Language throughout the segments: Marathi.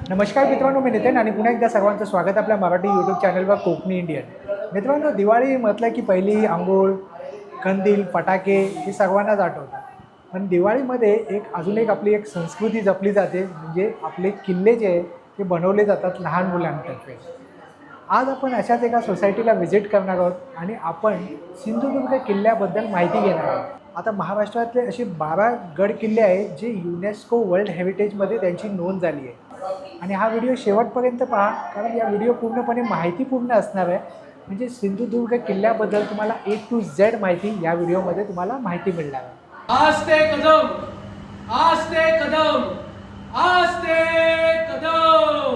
नमस्कार मित्रांनो मी नितेन आणि पुन्हा एकदा सर्वांचं स्वागत आपल्या मराठी यूट्यूब चॅनलवर कोकणी इंडियन मित्रांनो दिवाळी म्हटलं की पहिली आंघोळ कंदील फटाके हे सर्वांनाच आठवतात पण दिवाळीमध्ये एक अजून एक आपली एक संस्कृती जपली जाते म्हणजे आपले किल्ले जे आहे ते बनवले जातात लहान मुलांतर्फे. आज आपण अशाच एका सोसायटीला व्हिजिट करणार आहोत आणि आपण सिंधुदुर्ग किल्ल्याबद्दल माहिती घेणार आहोत. आता महाराष्ट्रातले असे बारा गड किल्ले आहेत जे युनेस्को वर्ल्ड हेरिटेजमध्ये त्यांची नोंद झाली आहे. आणि हा व्हिडिओ शेवटपर्यंत पहा कारण या व्हिडिओ पूर्णपणे माहितीपूर्ण असणार आहे. म्हणजे सिंधुदुर्ग किल्ल्याबद्दल तुम्हाला ए टू झेड माहिती या व्हिडिओमध्ये तुम्हाला माहिती मिळणार आहे. आस्ते कदम आस्ते कदम आस्ते कदम.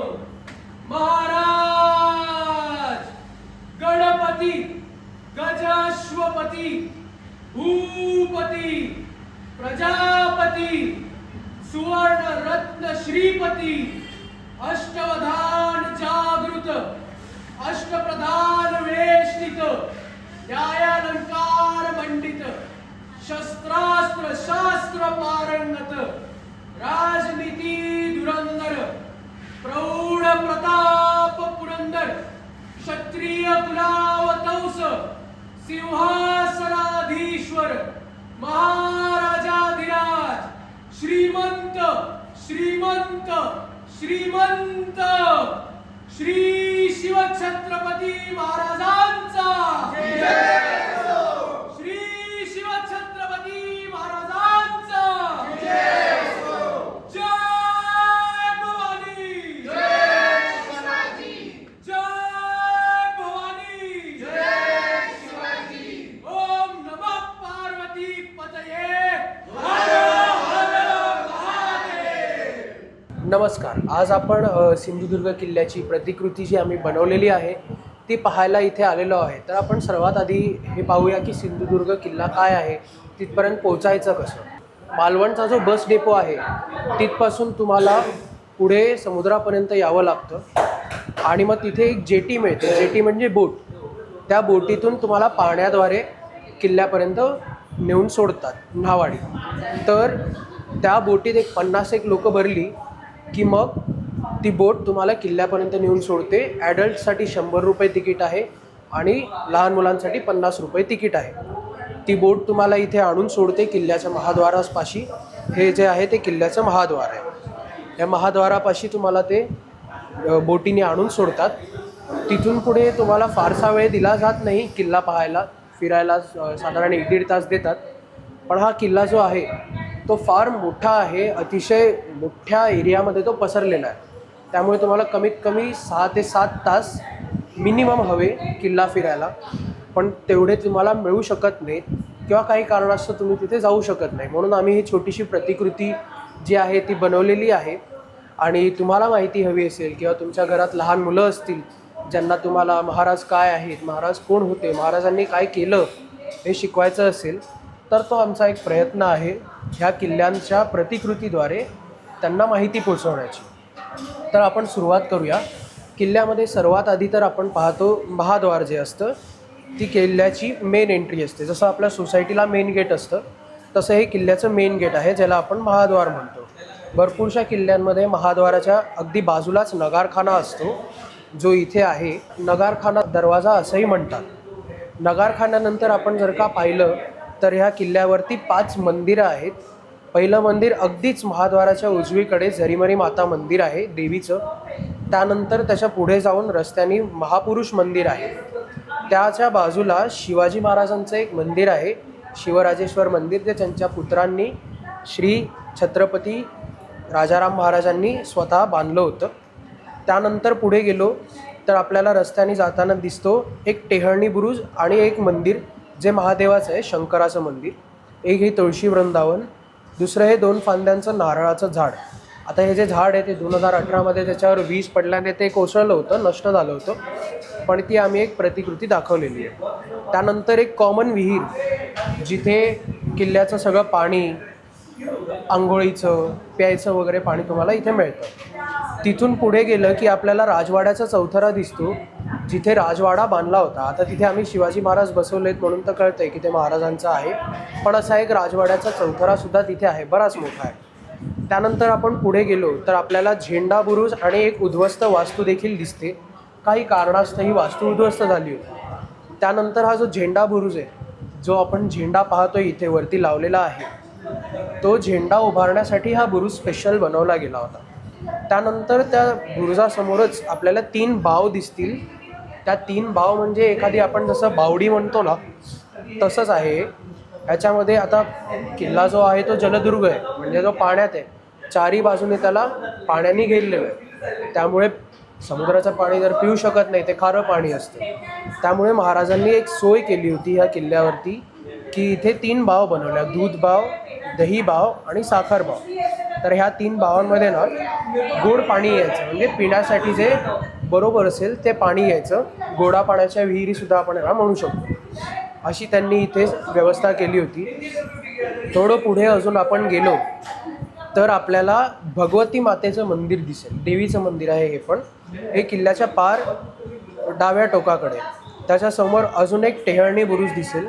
नमस्कार. आज आपण सिंधुदुर्ग किल्ल्याची प्रतिकृती जी आम्ही बनवलेली आहे ती पाहायला इथे आलेलो आहे. तर आपण सर्वात आधी हे पाहूया की सिंधुदुर्ग किल्ला काय आहे तिथपर्यंत पोहोचायचं कसं? मालवणचा जो बस डेपो आहे तिथपासून तुम्हाला पुढे समुद्रापर्यंत यावं लागतं. आणि मग तिथे एक जेटी मिळते. जेटी म्हणजे बोट. त्या बोटीतून तुम्हाला पाण्याद्वारे किल्ल्यापर्यंत नेऊन सोडतात न्हावाडी. तर त्या बोटीत एक पन्नास एक लोकं भरली की मग ती बोट तुम्हाला किल्ल्यापर्यंत नेऊन सोडते. ॲडल्टसाठी शंभर रुपये तिकीट आहे आणि लहान मुलांसाठी पन्नास रुपये तिकीट आहे. ती बोट तुम्हाला इथे आणून सोडते किल्ल्याच्या महाद्वारापाशी. हे जे आहे ते किल्ल्याचं महाद्वार आहे. या महाद्वारापाशी तुम्हाला ते बोटीने आणून सोडतात. तिथून पुढे तुम्हाला फारसा वेळ दिला जात नाही किल्ला पाहायला. फिरायला साधारण एक दीड तास देतात. पण हा किल्ला जो आहे तो फार मोठा आहे. अतिशय मोठ्या एरियामध्ये तो पसरलेला आहे. त्यामुळे तुम्हाला कमीत कमी सहा ते सात तास मिनिमम हवे किल्ला फिरायला. पण तेवढे तुम्हाला मिळू शकत नाहीत किंवा काही कारणास्तव तुम्ही तिथे जाऊ शकत नाही. म्हणून आम्ही ही छोटीशी प्रतिकृती जी आहे ती बनवलेली आहे. आणि तुम्हाला माहिती हवी असेल किंवा तुमच्या घरात लहान मुलं असतील ज्यांना तुम्हाला महाराज काय आहेत महाराज कोण होते महाराजांनी काय केलं हे शिकवायचं असेल तर तो आमचा एक प्रयत्न आहे ह्या किल्ल्यांच्या प्रतिकृतीद्वारे त्यांना माहिती पोचवण्याची तर आपण सुरुवात करूया. किल्ल्यामध्ये सर्वात आधी तर आपण पाहतो महाद्वार जे असतं ती किल्ल्याची मेन एंट्री असते. जसं आपल्या सोसायटीला मेन गेट असतं तसं हे किल्ल्याचं मेन गेट आहे ज्याला आपण महाद्वार म्हणतो. भरपूरशा किल्ल्यांमध्ये महाद्वाराच्या अगदी बाजूलाच नगारखाना असतो जो इथे आहे. नगारखाना दरवाजा असंही म्हणतात. नगारखान्यानंतर आपण जर का पाहिलं तर ह्या किल्ल्यावरती पाच मंदिरं आहेत. पहिलं मंदिर अगदीच महाद्वाराच्या उजवीकडे झरीमरी माता मंदिर आहे देवीचं. त्यानंतर त्याच्या पुढे जाऊन रस्त्याने महापुरुष मंदिर आहे. त्याच्या बाजूला शिवाजी महाराजांचं एक मंदिर आहे शिवराजेश्वर मंदिर जे त्यांच्या पुत्रांनी श्री छत्रपती राजाराम महाराजांनी स्वतः बांधलं होतं. त्यानंतर पुढे गेलो तर आपल्याला रस्त्याने जाताना दिसतो एक टेहळणी बुरुज आणि एक मंदिर जे महादेवाचं आहे शंकराचं मंदिर. एक हे तुळशी वृंदावन दुसरं हे दोन फांद्यांचं नारळाचं झाड. आता हे जे झाड आहे ते दोन हजार अठरामध्ये त्याच्यावर वीज पडल्याने ते कोसळलं होतं नष्ट झालं होतं. पण ती आम्ही एक प्रतिकृती दाखवलेली आहे. त्यानंतर एक कॉमन विहीर जिथे किल्ल्याचं सगळं पाणी आंघोळीचं प्यायचं वगैरे पाणी तुम्हाला इथे मिळतं. तिथून पुढे गेलं की आपल्याला राजवाड्याचा चौथरा दिसतो. जिथे राजवाडा बांधला होता आता तिथे आम्ही शिवाजी महाराज बसवलेत म्हणून तर कळतं आहे की ते महाराजांचं आहे. पण असा एक राजवाड्याचा चौथरा सुद्धा तिथे आहे बराच मोठा आहे. त्यानंतर आपण पुढे गेलो तर आपल्याला झेंडा बुरुज आणि एक उद्ध्वस्त वास्तू देखील दिसते. काही कारणास्तव ही वास्तू उद्ध्वस्त झाली होती. त्यानंतर हा जो झेंडा बुरुज आहे जो आपण झेंडा पाहतो इथे वरती लावलेला आहे तो झेंडा उभारण्यासाठी हा बुरुज स्पेशल बनवला गेला होता. त्यानंतर त्या बुरुजासमोरच आपल्याला तीन बाव दिसतील. त्या तीन भाव म्हणजे एखादी आपण जसं बावडी म्हणतो ना तसंच आहे. ह्याच्यामध्ये आता किल्ला जो आहे तो जलदुर्ग आहे म्हणजे जो पाण्यात आहे. चारी बाजूने त्याला पाण्याने घेरलेलं आहे. त्यामुळे समुद्राचं पाणी जर पिऊ शकत नाही ते खारं पाणी असतं. त्यामुळे महाराजांनी एक सोय केली होती ह्या किल्ल्यावरती की इथे तीन भाव बनवल्या दूध बाव दही भाव आणि साखर भाव. तर ह्या तीन भावांमध्ये ना गोड पाणी यायचं. म्हणजे पिण्यासाठी जे बरोबर असेल ते पाणी यायचं गोडा पाण्याच्या विहिरीसुद्धा आपण याला म्हणू शकतो. अशी त्यांनी इथे व्यवस्था केली होती. थोडं पुढे अजून आपण गेलो तर आपल्याला भगवती मातेचं मंदिर दिसेल. देवीचं मंदिर आहे हे पण. हे किल्ल्याच्या पार डाव्या टोकाकडे. त्याच्यासमोर अजून एक टेहळणी बुरुज दिसेल.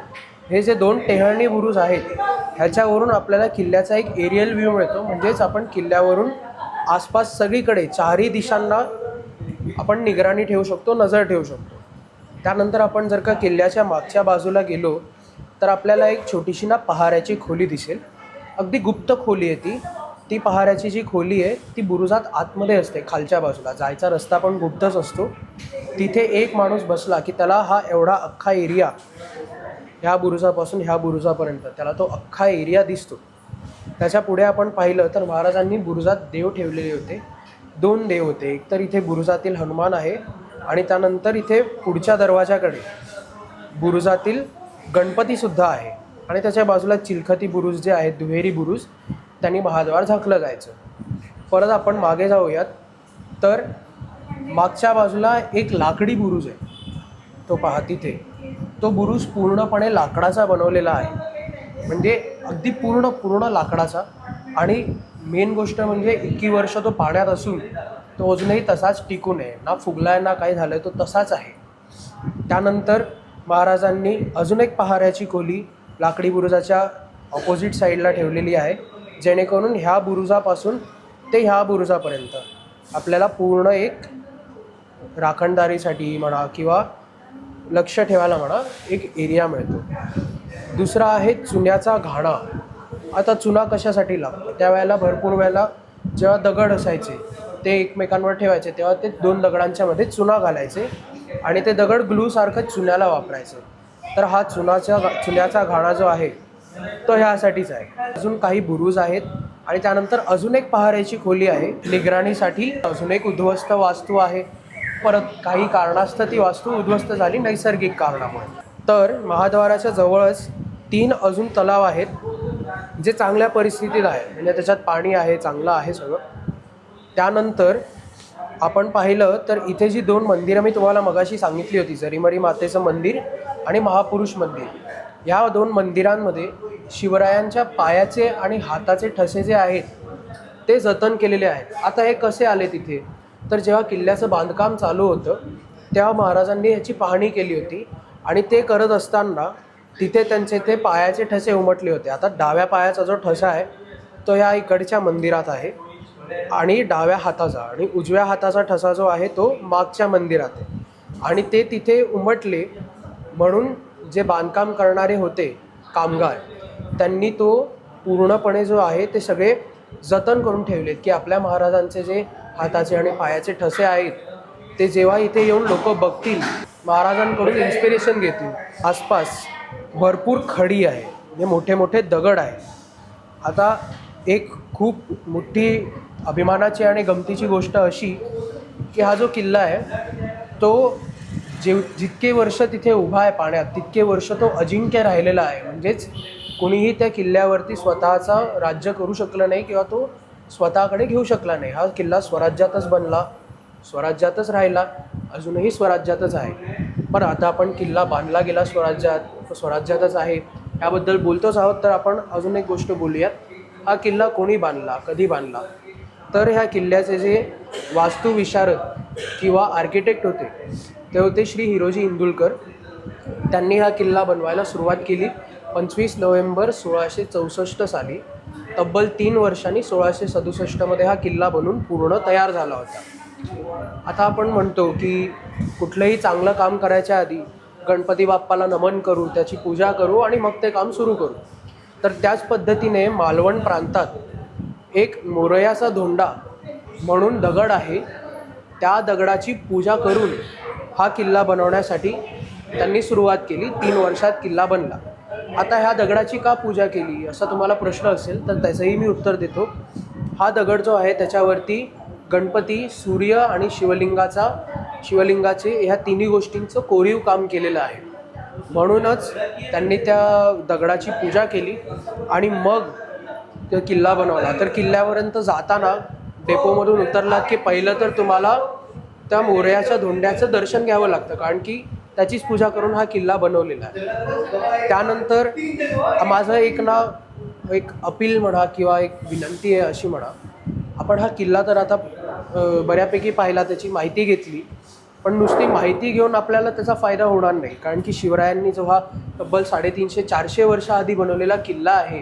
हे जे दोन टेहळणी बुरुज आहेत ह्याच्यावरून आपल्याला किल्ल्याचा एक एरियल व्ह्यू मिळतो. म्हणजेच आपण किल्ल्यावरून आसपास सगळीकडे चारही दिशांना आपण निगराणी ठेवू शकतो नजर ठेवू शकतो. त्यानंतर आपण जर का किल्ल्याच्या मागच्या बाजूला गेलो तर आपल्याला एक छोटीशी ना पहाऱ्याची खोली दिसेल. अगदी गुप्त खोली आहे ती. ती पहाऱ्याची जी खोली आहे ती बुरुजात आतमध्ये असते खालच्या बाजूला. जायचा रस्ता पण गुप्तच असतो. तिथे एक माणूस बसला की त्याला हा एवढा अख्खा एरिया ह्या बुरुजापासून ह्या बुरुजापर्यंत त्याला तो अख्खा एरिया दिसतो. त्याच्या पुढे आपण पाहिलं तर महाराजांनी बुरुजात देव ठेवलेले होते. दोन देव होते. एक तर इथे बुरुजातील हनुमान आहे आणि त्यानंतर इथे पुढच्या दरवाजाकडे बुरुजातील गणपतीसुद्धा आहे. आणि त्याच्या बाजूला चिलखती बुरुज जे आहेत दुहेरी बुरुज त्यांनी महाद्वार झाकलं जायचं. परत आपण मागे जाऊयात. तर मागच्या बाजूला एक लाकडी बुरुज आहे. तो पहा तिथे. तो बुरुज पूर्णपणे लाकडाचा बनवलेला आहे. म्हणजे अगदी पूर्ण पूर्ण लाकडाचा. आणि मेन गोष्ट म्हणजे इतकी वर्ष तो पाण्यात असून तो अजूनही तसाच टिकून आहे ना फुगलाय ना काही झालं तो तसाच आहे. त्यानंतर महाराजांनी अजून एक पहाऱ्याची खोली लाकडी बुरुजाच्या ऑपोजिट साईडला ठेवलेली आहे जेणेकरून ह्या बुरुजापासून ते ह्या बुरुजापर्यंत आपल्याला पूर्ण एक राखणदारीसाठी म्हणा किंवा लक्ष ठेवायला म्हणा एक एरिया मिळतो. दुसरा आहे चुन्याचा घाणा. आता चुना कशासाठी लागतो? त्यावेळेला भरपूर वेळेला जेव्हा दगड असायचे ते एकमेकांवर ठेवायचे तेव्हा ते दोन दगडांच्या मध्ये चुना घालायचे आणि ते दगड ग्लूसारखं चुन्याला वापरायचं. तर हा चुनाचा चुन्याचा घाणा जो आहे तो ह्यासाठीच आहे. अजून काही बुरुज आहेत आणि त्यानंतर अजून एक पहाऱ्याची खोली आहे. निगराणीसाठी अजून एक उद्ध्वस्त वास्तू आहे. परत काही कारणास्तव ती वास्तू उद्ध्वस्त झाली नैसर्गिक कारणामुळे. तर महाद्वाराच्या जवळच तीन अजून तलाव आहेत. जे चांगल्या परिस्थितीत आहे म्हणजे त्याच्यात पाणी आहे चांगलं आहे सगळं त्यानंतर आपण पाहिलं तर इथे जी दोन मंदिरं मी तुम्हाला मगाशी सांगितली होती जरीमरी मातेचं मंदिर आणि महापुरुष मंदिर ह्या दोन मंदिरांमध्ये शिवरायांच्या पायाचे आणि हाताचे ठसे जे आहेत ते जतन केलेले आहेत. आता हे कसे आले तिथे? तर जेव्हा किल्ल्याचं बांधकाम चालू होतं तेव्हा महाराजांनी ह्याची पाहणी केली होती आणि ते करत असताना तिथे त्यांचे ते पायाचे ठसे उमटले होते. आता डाव्या पायाचा जो ठसा आहे तो ह्या इकडच्या मंदिरात आहे आणि डाव्या हाताचा आणि उजव्या हाताचा ठसा जो आहे तो मागच्या मंदिरात आहे. आणि ते तिथे उमटले म्हणून जे बांधकाम करणारे होते कामगार त्यांनी तो पूर्णपणे जो आहे ते सगळे जतन करून ठेवलेत की आपल्या महाराजांचे जे हाताचे आणि पायाचे ठसे आहेत ते जेव्हा इथे येऊन लोक बघतील महाराजांकडून इन्स्पिरेशन घेतील आसपास भरपूर खडी आहे. म्हणजे मोठे मोठे दगड आहे. आता एक खूप मोठी अभिमानाची आणि गमतीची गोष्ट अशी की हा जो किल्ला आहे तो जे जितके वर्ष तिथे उभा आहे पाण्यात तितके वर्ष तो अजिंक्य राहिलेला आहे. म्हणजेच कुणीही त्या किल्ल्यावरती स्वतःचा राज्य करू शकलं नाही किंवा तो स्वतःकडे घेऊ शकला नाही. हा किल्ला स्वराज्यातच बनला स्वराज्यातच राहिला. अजूनही स्वराज्यातच आहे. पण आता आपण किल्ला बांधला गेला स्वराज्यात स्वराज्यातच आहे. याबद्दल बोलतोच आहोत तर आपण अजून एक गोष्ट बोलूयात. हा किल्ला कोणी बांधला कधी बांधला? तर ह्या किल्ल्याचे जे वास्तुविशारद किंवा आर्किटेक्ट होते ते होते श्री हिरोजी इंदुलकर. त्यांनी हा किल्ला बनवायला सुरुवात केली पंचवीस नोव्हेंबर सोळाशे चौसष्ट साली. तब्बल तीन वर्षांनी सोळाशे सदुसष्टमध्ये हा किल्ला बनून पूर्ण तयार झाला होता. आता आपण म्हणतो की कुठलंही चांगलं काम करायच्या आधी गणपती बाप्पाला नमन करू त्याची पूजा करू आणि मग ते काम सुरू करू. तर त्याच पद्धतीने मालवण प्रांतात एक मोरयाचा धोंडा म्हणून दगड आहे. त्या दगडाची पूजा करून हा किल्ला बनवण्यासाठी त्यांनी सुरुवात केली. तीन वर्षात किल्ला बनला. आता ह्या दगडाची का पूजा केली? असा तुम्हाला प्रश्न असेल तर त्याचंही मी उत्तर देतो. हा दगड जो आहे त्याच्यावरती गणपती सूर्य आणि शिवलिंगाचा शिवलिंगाचे ह्या तिन्ही गोष्टींचं कोरीव काम केलेलं आहे. म्हणूनच त्यांनी त्या दगडाची पूजा केली आणि मग तो किल्ला बनवला. तर किल्ल्यापर्यंत जाताना डेपोमधून उतरलात की पहिलं तर तुम्हाला त्या मोऱ्याच्या धोंड्याचं दर्शन घ्यावं लागतं कारण की त्याचीच पूजा करून हा किल्ला बनवलेला आहे. त्यानंतर माझं एक ना एक अपील म्हणा किंवा एक विनंती आहे अशी म्हणा आपण हा किल्ला तर आता बऱ्यापैकी पाहिला त्याची माहिती घेतली. पण नुसती माहिती घेऊन आपल्याला त्याचा फायदा होणार नाही. कारण की शिवरायांनी जो हा तब्बल साडेतीनशे चारशे वर्ष आधी बनवलेला किल्ला आहे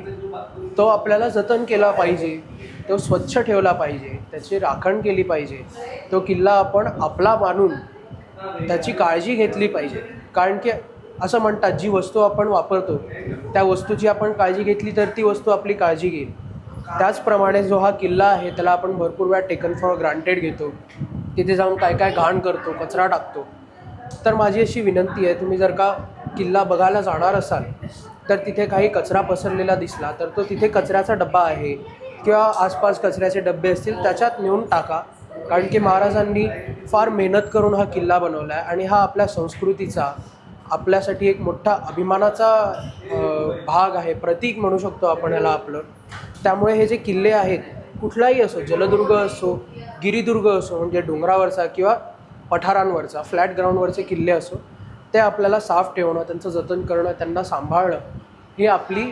तो आपल्याला जतन केला पाहिजे. तो स्वच्छ ठेवला पाहिजे. त्याची राखण केली पाहिजे. तो किल्ला आपण आपला मानून त्याची काळजी घेतली पाहिजे. कारण की असं म्हणतात जी वस्तू आपण वापरतो त्या वस्तूची आपण काळजी घेतली तर ती वस्तू आपली काळजी घेईल. त्याचप्रमाणे जो हा किल्ला आहे त्याला आपण भरपूर वेळा टेकन फॉर ग्रांटेड घेतो. तिथे जाऊन काय काय घाण करतो कचरा टाकतो. तर माझी अशी विनंती आहे तुम्ही जर का किल्ला बघायला जाणार असाल तर तिथे काही कचरा पसरलेला दिसला तर तो तिथे कचऱ्याचा डब्बा आहे किंवा आसपास कचऱ्याचे डबे असतील त्याच्यात नेऊन टाका. कारण की महाराजांनी फार मेहनत करून हा किल्ला बनवला आहे आणि हा आपल्या संस्कृतीचा आपल्यासाठी एक मोठा अभिमानाचा भाग आहे प्रतीक म्हणू शकतो आपण याला आपलं. त्यामुळे हे जे किल्ले आहेत कुठलाही असो जलदुर्ग असो गिरिदुर्ग असो म्हणजे डोंगरावरचा किंवा पठारांवरचा फ्लॅट ग्राउंडवरचे किल्ले असो ते आपल्याला साफ ठेवणं त्यांचं जतन करणं त्यांना सांभाळणं ही आपली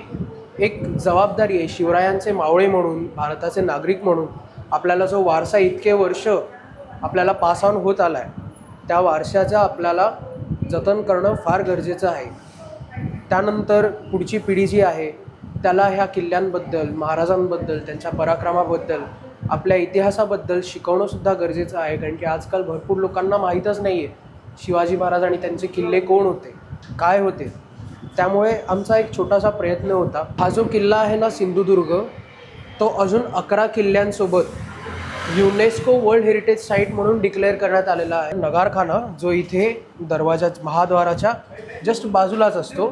एक जबाबदारी आहे. शिवरायांचे मावळे म्हणून भारताचे नागरिक म्हणून आपल्याला जो वारसा इतके वर्ष आपल्याला पास ऑन होत आला आहे त्या वारशाचा आपल्याला जतन करणं फार गरजेचं आहे. त्यानंतर पुढची पिढी जी आहे त्याला ह्या किल्ल्यांबद्दल महाराजांबद्दल त्यांच्या पराक्रमाबद्दल आपल्या इतिहासाबद्दल शिकवणंसुद्धा गरजेचं आहे. कारण की आजकाल भरपूर लोकांना माहीतच नाही आहे शिवाजी महाराज आणि त्यांचे किल्ले कोण होते काय होते. त्यामुळे आमचा एक छोटासा प्रयत्न होता. हा जो किल्ला आहे ना सिंधुदुर्ग तो अजून अकरा किल्ल्यांसोबत युनेस्को वर्ल्ड हेरिटेज साईट म्हणून डिक्लेअर करण्यात आलेला आहे. नगारखाना जो इथे दरवाजा महाद्वाराच्या जस्ट बाजूलाच असतो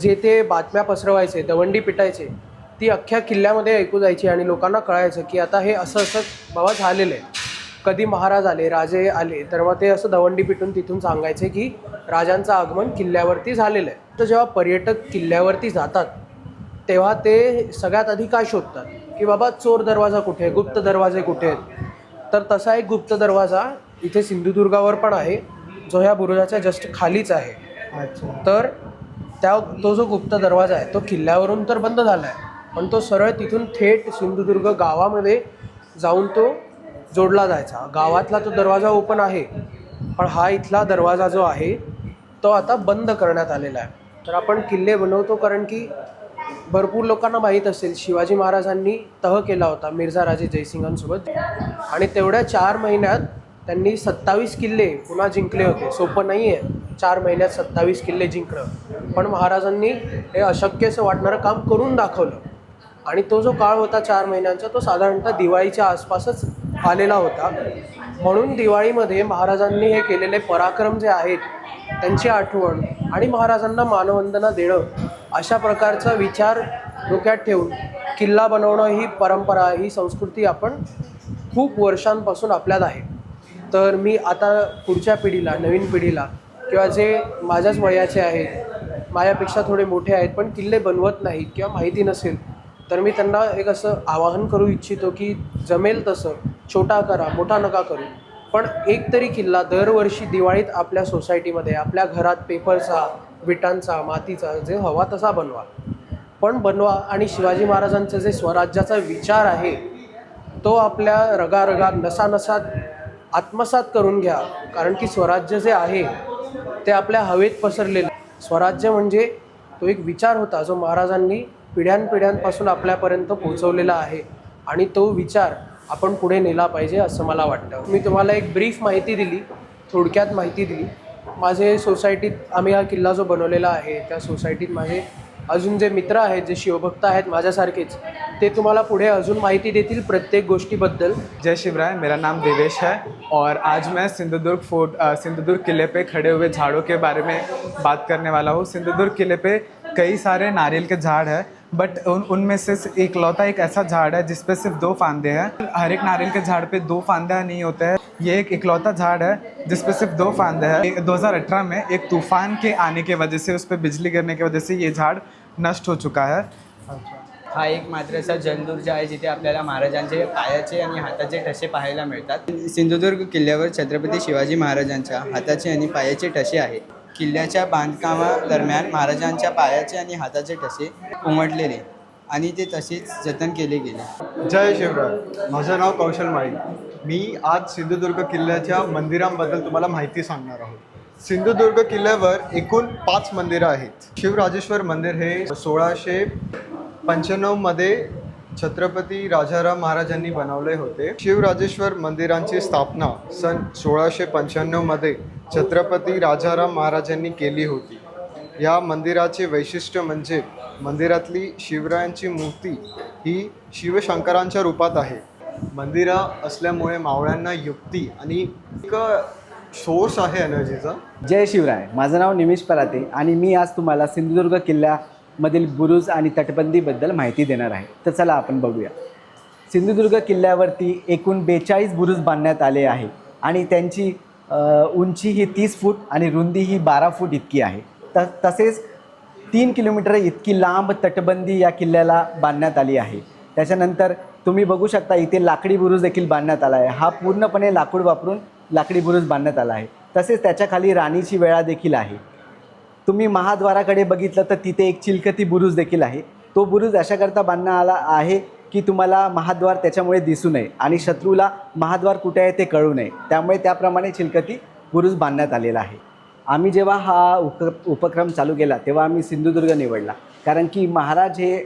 जे ते बातम्या पसरवायचे दवंडी पिटायचे ती अख्ख्या किल्ल्यामध्ये ऐकू जायची आणि लोकांना कळायचं की आता हे असं असं बाबा झालेलं आहे. कधी महाराज आले राजे आले तर मग ते असं दवंडी पिटून तिथून सांगायचे की राजांचं आगमन किल्ल्यावरती झालेलं आहे. तर जेव्हा पर्यटक किल्ल्यावरती जातात तेव्हा ते सगळ्यात आधी काय शोधतात? की बाबा चोर दरवाजा कुठे आहे? गुप्त दरवाजे कुठे आहेत? तर तसा एक गुप्त दरवाजा इथे सिंधुदुर्गावर पण आहे. जो ह्या बुरुजाच्या जस्ट खालीच आहे. अच्छा. तर त्या तो जो गुप्त दरवाजा आहे तो किल्ल्यावरून तर बंद झाला आहे पण तो सरळ तिथून थेट सिंधुदुर्ग गावामध्ये जाऊन तो जोडला जायचा. गावातला तो दरवाजा ओपन आहे. पण हा इथला दरवाजा जो आहे तो आता बंद करण्यात आलेला आहे. तर आपण किल्ले बनवतो कारण की भरपूर लोकांना माहीत असेल शिवाजी महाराजांनी तह केला होता मिर्झा राजे जयसिंगांसोबत. आणि तेवढ्या चार महिन्यात त्यांनी सत्तावीस किल्ले पुन्हा जिंकले होते. सोपं नाही आहे चार महिन्यात सत्तावीस किल्ले जिंकणं. पण महाराजांनी हे अशक्यचं वाटणारं काम करून दाखवलं. आणि तो जो काळ होता चार महिन्यांचा तो साधारणतः दिवाळीच्या आसपासच आलेला होता. म्हणून दिवाळीमध्ये महाराजांनी हे केलेले पराक्रम जे आहेत त्यांची आठवण आणि महाराजांना मानवंदना देणं अशा प्रकारचा विचार डोक्यात ठेवून किल्ला बनवणं ही परंपरा ही संस्कृती आपण खूप वर्षांपासून आपल्यात आहे. तर मी आता पुढच्या पिढीला नवीन पिढीला किंवा जे माझ्याच वयाचे आहेत माझ्यापेक्षा थोडे मोठे आहेत पण किल्ले बनवत नाहीत किंवा माहिती नसेल तर मी त्यांना एक असं आवाहन करू इच्छितो की जमेल तसं छोटा करा मोठा नका करू. पण एक तरी किल्ला दरवर्षी दिवाळीत आपल्या सोसायटीमध्ये आपल्या घरात पेपरचा विटांचा मातीचा जे हवा तसा बनवा. पण बनवा आणि शिवाजी महाराजांचं जे स्वराज्याचा विचार आहे तो आपल्या रगारगात नसानसात आत्मसात करून घ्या. कारण की स्वराज्य जे आहे ते आपल्या हवेत पसरलेलं. स्वराज्य म्हणजे तो एक विचार होता जो महाराजांनी पिढ्यानपिढ्यांपासून आपल्यापर्यंत पोहोचवलेला आहे. आणि तो विचार आपण पुढे नेला पाहिजे असं मला वाटतं. मी तुम्हाला एक ब्रीफ माहिती दिली थोडक्यात माहिती दिली. माझे सोसायटीत आम्ही हा किल्ला जो बनवलेला आहे त्या सोसायटीत माझे अजून जे मित्र आहेत जे शिवभक्त आहेत माझ्यासारखेच ते तुम्हाला पुढे अजून माहिती देतील प्रत्येक गोष्टीबद्दल. जय शिवराय मेरा नाम देवेश है और आज मैं सिंधुदुर्ग फोर्ट सिंधुदुर्ग किले पे खड़े हुए झाड़ों के बारे में बात करने वाला हूँ। सिंधुदुर्ग किले पे कई सारे नारियल के झाड़ है। बट उन उनमें से इकलौता एक ऐसा झाड़ है जिसपे सिर्फ दो फांदे हैं। हर एक नारियल के झाड़ पे दो फांदे नहीं होते हैं। ये एक इकलौता झाड़ है जिसपे सिर्फ दो फांदे हैं। दो हज़ार अठारह में एक तूफान के आने की वजह से उस पर बिजली गिरने की वजह से ये झाड़ नष्ट हो चुका है। हा एक मात्र असा जलदुर्ग आहे जिथे आपल्याला महाराजांचे पायाचे आणि हाताचे ठसे पाहायला मिळतात. सिंधुदुर्ग किल्ल्यावर छत्रपती शिवाजी महाराजांच्या हाताचे आणि पायाचे ठसे आहेत. किल्ल्याच्या बांधकामादरम्यान महाराजांच्या पायाचे आणि हाताचे ठसे उमटलेले आणि ते तसेच जतन केले गेले. जय शिवराय. माझं नाव कौशल माळी. मी आज सिंधुदुर्ग किल्ल्याच्या मंदिरांबद्दल तुम्हाला माहिती सांगणार आहोत. सिंधुदुर्ग किल्ल्यावर एकूण पाच मंदिरं आहेत. शिवराजेश्वर मंदिर हे सोळाशे पंच्याण्णवमध्ये छत्रपती राजाराम महाराजांनी बनवले होते. शिवराजेश्वर मंदिरांची स्थापना सन सोळाशे पंच्याण्णवमध्ये छत्रपती राजाराम महाराजांनी केली होती. या मंदिराचे वैशिष्ट्य म्हणजे मंदिरातली शिवरायांची मूर्ती ही शिवशंकरांच्या रूपात आहे. मंदिरं असल्यामुळे मावळ्यांना युक्ती आणि एक सोर्स आहे एनर्जीचा. जय शिवराय. माझं नाव निमिष पराते आणि मी आज तुम्हाला सिंधुदुर्ग किल्ल्यामधील बुरुज आणि तटबंदीबद्दल माहिती देणार आहे. तर चला आपण बघूया. सिंधुदुर्ग किल्ल्यावरती एकूण बेचाळीस बुरुज बांधण्यात आले आहे आणि त्यांची उंची ही तीस फूट आणि रुंदी ही बारा फूट इतकी आहे. त तसेच तीन किलोमीटर इतकी लांब तटबंदी या किल्ल्याला बांधण्यात आली आहे. त्याच्यानंतर तुम्ही बघू शकता इथे लाकडी बुरुज देखील बांधण्यात आला आहे. हा पूर्णपणे लाकूड वापरून लाकडी बुरुज बांधण्यात आला आहे. तसेच त्याच्याखाली राणीची वेळा देखील आहे. तुम्ही महाद्वाराकडे बघितलं तर तिथे एक चिलकती बुरुज देखील आहे. तो बुरुज अशाकरता बांधण्यात आला आहे की तुम्हाला महाद्वार त्याच्यामुळे दिसू नये आणि शत्रूला महाद्वार कुठे आहे ते कळू नये. त्यामुळे त्याप्रमाणे चिलकती बुरुज बांधण्यात आलेला आहे. आम्ही जेव्हा हा उप उपक्रम चालू केला तेव्हा आम्ही सिंधुदुर्ग निवडला. कारण की महाराज हे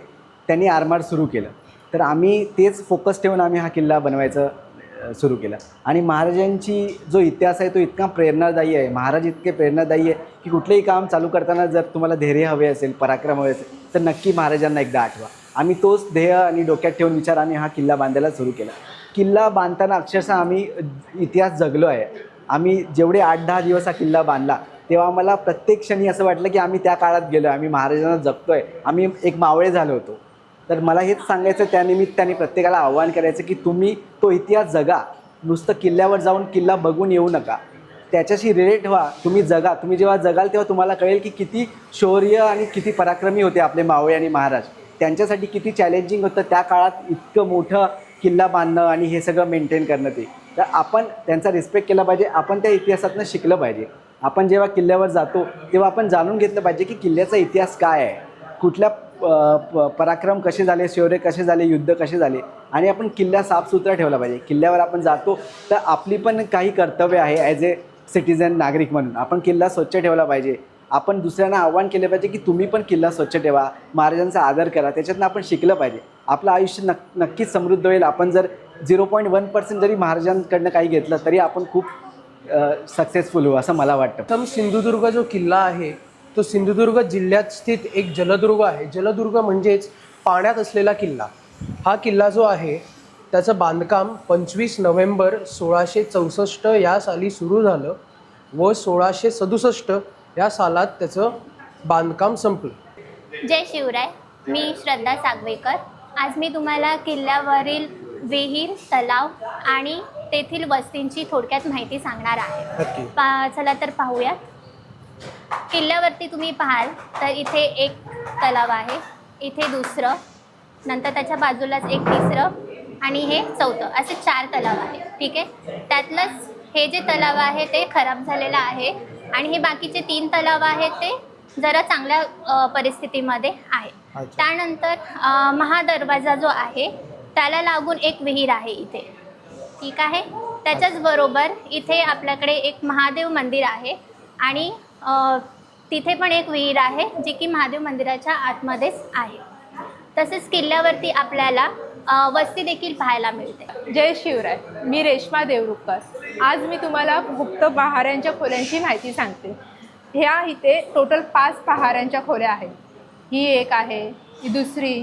त्यांनी आरमार सुरू केलं. तर आम्ही तेच फोकस ठेवून आम्ही हा किल्ला बनवायचं सुरू केलं. आणि महाराजांची जो इतिहास आहे तो इतका प्रेरणादायी आहे. महाराज इतके प्रेरणादायी आहे की कुठलंही काम चालू करताना जर तुम्हाला धैर्य हवे असेल पराक्रम हवे असेल तर नक्की महाराजांना एकदा आठवा. आम्ही तोच ध्येय आणि डोक्यात ठेवून विचार आम्ही हा किल्ला बांधायला सुरू केला. किल्ला बांधताना अक्षरशः आम्ही इतिहास जगलो आहे. आम्ही जेवढे आठ दहा दिवस हा किल्ला बांधला तेव्हा आम्हाला प्रत्येक क्षणी असं वाटलं की आम्ही त्या काळात गेलो आम्ही महाराजांना जगतोय आम्ही एक मावळे झालो होतो. तर मला हेच सांगायचं त्यानिमित्ताने प्रत्येकाला आव्हान करायचं की तुम्ही तो इतिहास जगा. नुसतं किल्ल्यावर जाऊन किल्ला बघून येऊ नका. त्याच्याशी रिलेट व्हा तुम्ही जगा. तुम्ही जेव्हा जगाल तेव्हा तुम्हाला कळेल की किती शौर्य आणि किती पराक्रमी होते आपले मावळे आणि महाराज. त्यांच्यासाठी किती चॅलेंजिंग होतं त्या काळात इतकं मोठं किल्ला बांधणं आणि हे सगळं मेंटेन करणं ते. तर आपण त्यांचा रिस्पेक्ट केला पाहिजे आपण त्या इतिहासातनं शिकलं पाहिजे. आपण जेव्हा किल्ल्यावर जातो तेव्हा आपण जाणून घेतलं पाहिजे की किल्ल्याचा इतिहास काय आहे. कुठल्या प- पराक्रम कसे झाले शौर्य कसे झाले युद्ध कसे झाले आणि आपण किल्ला साफसुथरा ठेवला पाहिजे. किल्ल्यावर आपण जातो तर आपली पण काही कर्तव्य आहे ॲज ए सिटिझन नागरिक म्हणून. आपण किल्ला स्वच्छ ठेवला पाहिजे. आपण दुसऱ्यांना आव्हान केलं पाहिजे की तुम्ही पण किल्ला स्वच्छ ठेवा महाराजांचा आदर करा त्याच्यातनं आपण शिकलं पाहिजे. आपलं आयुष्य नक् नक्कीच समृद्ध होईल. आपण जर झिरो पॉईंट वन पर्सेंट जरी महाराजांकडनं काही घेतलं तरी आपण खूप सक्सेसफुल होऊ असं मला वाटतं. तर सिंधुदुर्ग जो किल्ला आहे तो सिंधुदुर्ग जिल्ह्यात स्थित एक जलदुर्ग आहे. जलदुर्ग म्हणजेच पाण्यात असलेला किल्ला. हा किल्ला जो आहे त्याचं बांधकाम पंचवीस नोव्हेंबर सोळाशे चौसष्ट या साली सुरू झालं व सोळाशे सदुसष्ट या सालात त्याचं बांधकाम संपलं. जय शिवराय. मी श्रद्धा सागवेकर. आज मी तुम्हाला किल्ल्यावरील विहीर तलाव आणि तेथील वस्तींची थोडक्यात माहिती सांगणार आहे. पा चला तर पाहूयात. किल्ल्यावरती तुम्ही पाहाल तर इथे एक तलाव आहे. इथे दुसरं नंतर त्याच्या बाजूलाच एक तिसरं आणि हे चौथं. असे चार तलाव आहे ठीक आहे? त्यातलंच हे जे तलाव आहे ते खराब झालेलं आहे. आणि हे बाकीचे तीन तलाव आहेत ते जरा चांगल्या परिस्थितीमध्ये आहे. त्यानंतर महादरवाजा जो आहे त्याला लागून एक विहीर आहे इथे. ठीक आहे? त्याच्याच बरोबर इथे आपल्याकडे एक महादेव मंदिर आहे आणि तिथे पण एक विहीर आहे जी की महादेव मंदिराच्या आतमध्येच आहे. तसेच किल्ल्यावरती आपल्याला वस्ती देखील पाहायला मिळते. जय शिवराय. मी रेश्मा देवरुखकर. आज मी तुम्हाला गुप्त पहाऱ्यांच्या खोल्यांची माहिती सांगते. ह्या इथे टोटल पाच पहाऱ्यांच्या खोल्या आहेत. ही एक आहे ही दुसरी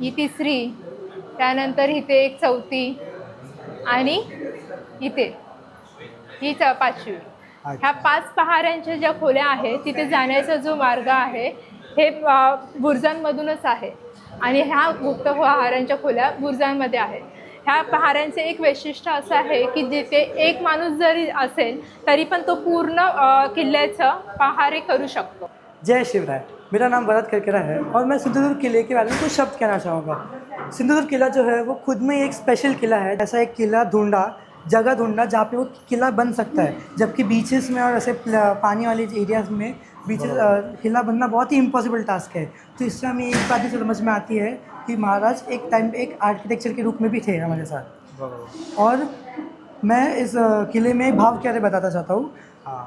ही तिसरी त्यानंतर इथे एक चौथी आणि इथे ही च पाचवी. ह्या पाच पहाऱ्यांच्या ज्या खोल्या आहेत तिथे जाण्याचा जो मार्ग आहे हे बुरुजांमधूनच आहे. आणि ह्या गुप्त पहाऱ्यांच्या खोल्या बुरुजांमध्ये आहेत. ह्या पहाऱ्यांचे एक वैशिष्ट्य असं आहे की जिथे एक माणूस जरी असेल तरी पण तो पूर्ण किल्ल्याचं पहारे करू शकतो. जय शिवराय. मेरा नाम भरत करकेरा है और मैं सिंधुदुर्ग किले के बारे में कुछ शब्द कहना चाहूँगा. सिंधुदुर्ग किला जो है वो खुद में एक स्पेशल किला है ऐसा एक किला ढूंढा जगह ढूंढना जहाँ पे वो किला बन सकता है. जबकि बीचेस में और ऐसे प्ल- पानी वाले एरियाज में बीचेस किला बनना बहुत ही इम्पॉसिबल टास्क है। तो इससे हमें एक बात ही समझ में आती है कि महाराज एक टाइम एक आर्किटेक्चर के रूप में भी थे हमारे साथ। और मैं इस किले में भाव क्या बताना चाहता हूँ।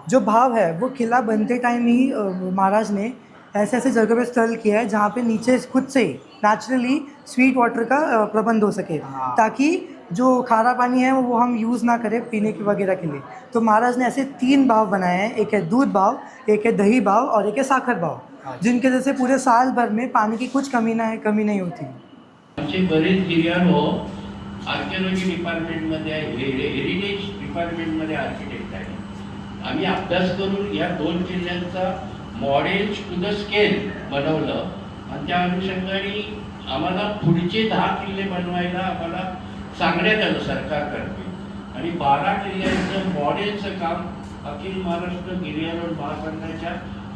जो भाव है वो किला बनते टाइम ही महाराज ने ऐसे ऐसे जगह पे स्थल किया है जहाँ पे नीचे खुद से नेचुरली स्वीट वाटर का प्रबंध हो सके। ताकि जो खारा पानी है वो हम यूज़ ना करें पीने के वगैरह के लिए। तो महाराज ने ऐसे तीन भाव बनाए हैं। एक है दूध भाव एक है दही भाव और एक है साखर भाव जिनके वजह से पूरे साल भर में पानी की कुछ कमी ना कमी नहीं होती। आमचे बरेच गिर्यारो आर्किओलॉजी डिपार्टमेंटमध्ये आहे हे- हेरिटेज डिपार्टमेंटमध्ये आर्किटेक्ट आहे आम्ही अभ्यास करून या दोन जिल्ह्यांचा मॉडेल टू द स्केल बनवलं. आणि त्या अनुषंगाने आम्हाला पुढचे दहा किल्ले बनवायला आम्हाला सांगण्यात सरकार करते. आणि बारा किल्ल्यांचं मॉडेलचं काम अखिल महाराष्ट्र गिर्यारोहण महासंघाच्या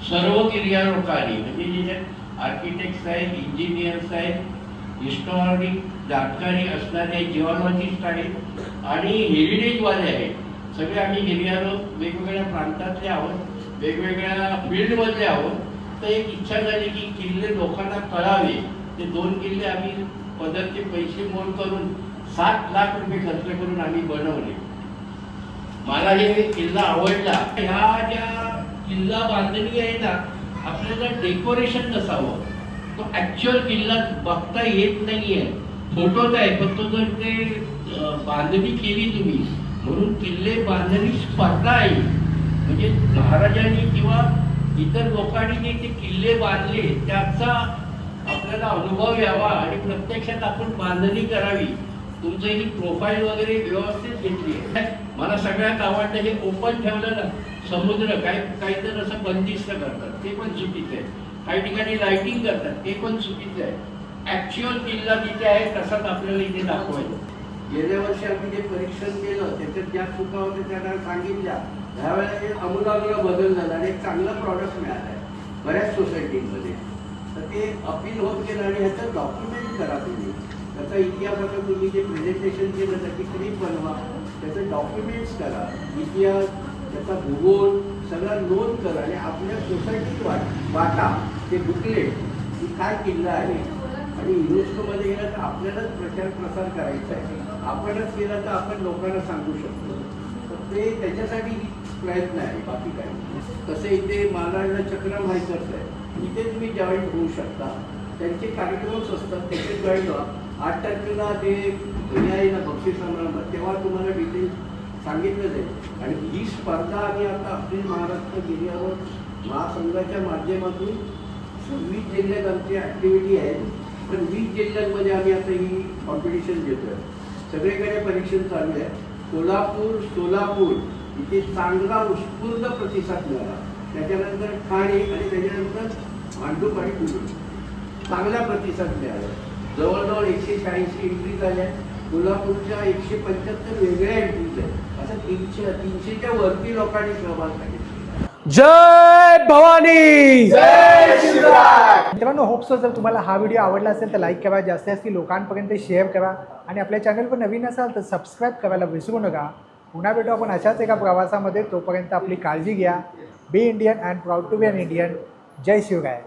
सर्व गिर्यारोहकांनी म्हणजे जिथे आर्किटेक्ट्स आहेत इंजिनियर्स आहेत हिस्टॉरिक जाणकारी असणारे जिओलॉजिस्ट आहेत आणि हेरिटेजवाले आहेत. सगळे आम्ही गिर्यारोहक वेगवेगळ्या प्रांतातले आहोत वेगवेगळ्या फील्डमधले आहोत. तर एक इच्छा झाली की किल्ले लोकांना कळावे. ते दोन किल्ले आम्ही पदरचे पैसे मोल करून सात लाख रुपये खर्च करून आम्ही बनवले. मला हे किल्ला आवडला. ह्या ज्या किल्ला बांधणी आहे ना आपल्याला डेकोरेशन नसावं. तो ॲक्च्युअल किल्ला बघता येत नाही आहे फोटोच आहे पण तो जर ते बांधणी केली तुम्ही म्हणून किल्ले बांधणी स्पर्धा आहे. म्हणजे महाराजांनी किंवा इतर लोकांनी जे ते किल्ले बांधले त्याचा आपल्याला अनुभव यावा आणि प्रत्यक्षात आपण बांधणी करावी. तुमचं ही प्रोफाईल वगैरे व्यवस्थित घेतली आहे मला सगळ्यात आवडलं हे ओपन ठेवलं ना समुद्र काही काही असं बंदिस्त करतात ते पण चुकीचं आहे. काही ठिकाणी लाईटिंग करतात ते पण चुकीचं आहे. ऍक्च्युअल किल्ला तिथे आहे तसाच आपल्याला इथे दाखवायचं. गेल्या वर्षी आम्ही जे परीक्षण केलं त्याच्यात ज्या चुका होत्या त्यांना सांगितल्या. ह्यावेळेला हे आमूलाग्र बदल झाला आणि एक चांगलं प्रॉडक्ट मिळाला आहे बऱ्याच सोसायटीमध्ये तर ते अपील होत गेलं आणि ह्याचं डॉक्युमेंट करा तुम्ही. त्याचा इतिहासाचं तुम्ही जे प्रेझेंटेशन केलं त्याची क्लिप बनवा त्याचं डॉक्युमेंट्स करा इतिहास त्याचा भूगोल सगळा नोंद करा आणि आपल्या सोसायटीत वाट वाटा ते बुकलेट की काय किल्ला आहे? आणि युनेस्कोमध्ये गेला तर आपल्यालाच प्रचार प्रसार करायचा आहे. आपणच केला तर आपण लोकांना सांगू शकतो. तर ते त्याच्यासाठी प्रयत्न आहे बाकी काही नाही. तसे इथे महाराजांना चक्र माहीत आहे इथे तुम्ही जॉईन होऊ शकता. त्यांचे कार्यक्रम्स असतात त्याचे जॉईन व्हा. आठ तारखेला ते हे आहे ना बक्षीस समारंभ तेव्हा तुम्हाला डिटेल सांगितलं जाईल. आणि ही स्पर्धा आम्ही आता अखिल महाराष्ट्र जिल्ह्यावर महासंघाच्या माध्यमातून सव्वीस जिल्ह्यात आमची ॲक्टिव्हिटी आहे. पण वीस जिल्ह्यांमध्ये आम्ही आता ही कॉम्पिटिशन घेतोय. सगळीकडे परीक्षण चालू आहे. कोल्हापूर सोलापूर इथे चांगला उत्स्फूर्त प्रतिसाद मिळाला. त्याच्यानंतर ठाणे आणि त्याच्यानंतर मांडूप आणि कुलूर चांगला प्रतिसाद मिळाला. जवळजवळ एकशे शहाऐंशी एंट्री झाल्या कोल्हापूरच्या एकशे पंच्याहत्तर वेगळ्या एंट्रीज आहेत. असं तीनशे तीनशेच्या वरती लोकांनी सहभाग घेतला जय भवानी! मित्रांनो होप्सो जर तुम्हाला हा व्हिडिओ आवडला असेल तर लाईक करा जास्तीत जास्त लोकांपर्यंत शेअर करा आणि आपल्या चॅनलवर नवीन असाल तर सबस्क्राईब करायला विसरू नका. पुन्हा भेटू आपण अशाच एका प्रवासामध्ये. तोपर्यंत आपली काळजी घ्या. Be Indian and proud to be an Indian Jai Shivray.